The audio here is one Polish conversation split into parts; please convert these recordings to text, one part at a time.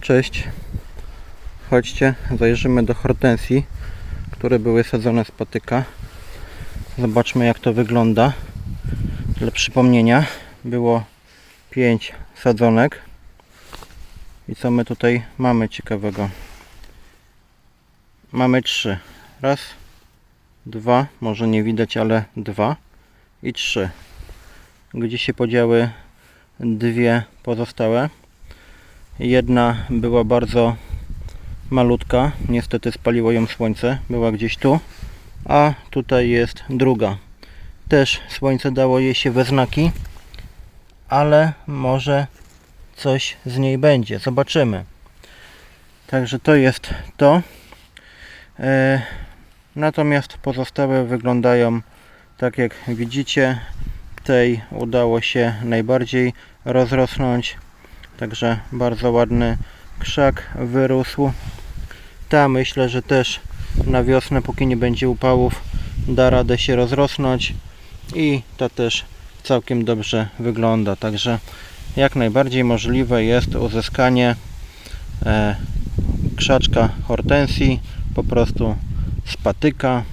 Cześć. Chodźcie, zajrzymy do hortensji, które były sadzone z patyka. Zobaczmy jak to wygląda. Dla przypomnienia było 5 sadzonek. I co my tutaj mamy ciekawego? Mamy 3. Raz, dwa, może nie widać, ale dwa i trzy. Gdzie się podziały dwie pozostałe? Jedna była bardzo malutka, niestety spaliło ją słońce, była gdzieś tu, a tutaj jest druga. Też słońce dało jej się we znaki, ale może coś z niej będzie, zobaczymy. Także to jest to. E, natomiast pozostałe wyglądają tak jak widzicie. Tej udało się najbardziej rozrosnąć. Także bardzo ładny krzak wyrósł. Ta myślę, że też na wiosnę, póki nie będzie upałów, da radę się rozrosnąć. I ta też całkiem dobrze wygląda. Także jak najbardziej możliwe jest uzyskanie e, krzaczka hortensji po prostu z patyka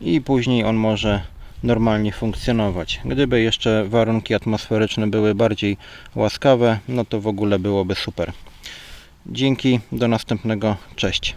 i później on może normalnie funkcjonować. Gdyby jeszcze warunki atmosferyczne były bardziej łaskawe, no to w ogóle byłoby super. Dzięki, do następnego, cześć.